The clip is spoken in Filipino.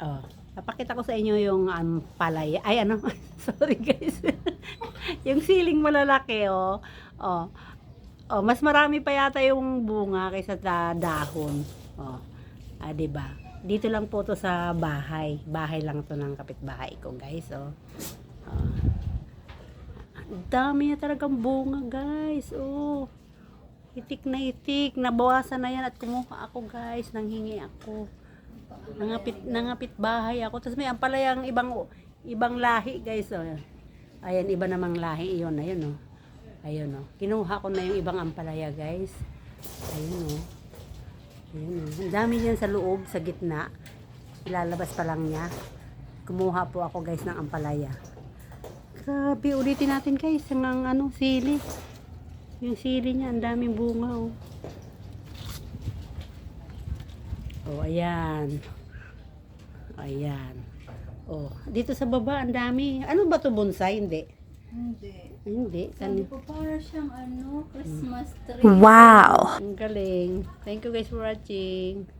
Oh, papakita ko sa inyo yung um, palay. Ay, ano? Sorry, guys. yung siling malalaki, oh. Oh. Oh, mas marami pa yata yung bunga kaysa sa dahon. Oh. Ah, 'di ba? Dito lang po to sa bahay. Bahay lang to ng kapitbahay ko, guys, oh. Oh. Ang dami niya talagang bunga, guys. Oh. Itik na itik. Nabawasan na yan at kumuha ako, guys. Nanghingi ako. Nangapit, nangapit bahay ako. Tapos may ampalayang ibang ibang lahi, guys. Oh. Ayan, iba namang lahi. Iyon, ayun, oh. Ayun, oh. Kinuha ko na yung ibang ampalaya, guys. Ayun, oh. Ayun, oh. Ang dami yan sa loob, sa gitna. Ilalabas pa lang niya. Kumuha po ako, guys, ng ampalaya. Grabe, ulitin natin, guys. Ang ano, sili. Yung sili niya, ang daming bunga, oh. Oh, ayan. Ayan. Oh, dito sa baba, ang dami. Ano ba to bonsai? Hindi. Hindi. Hindi. Sabi ko para siyang ano, Christmas tree. Ang galing. Thank you guys for watching.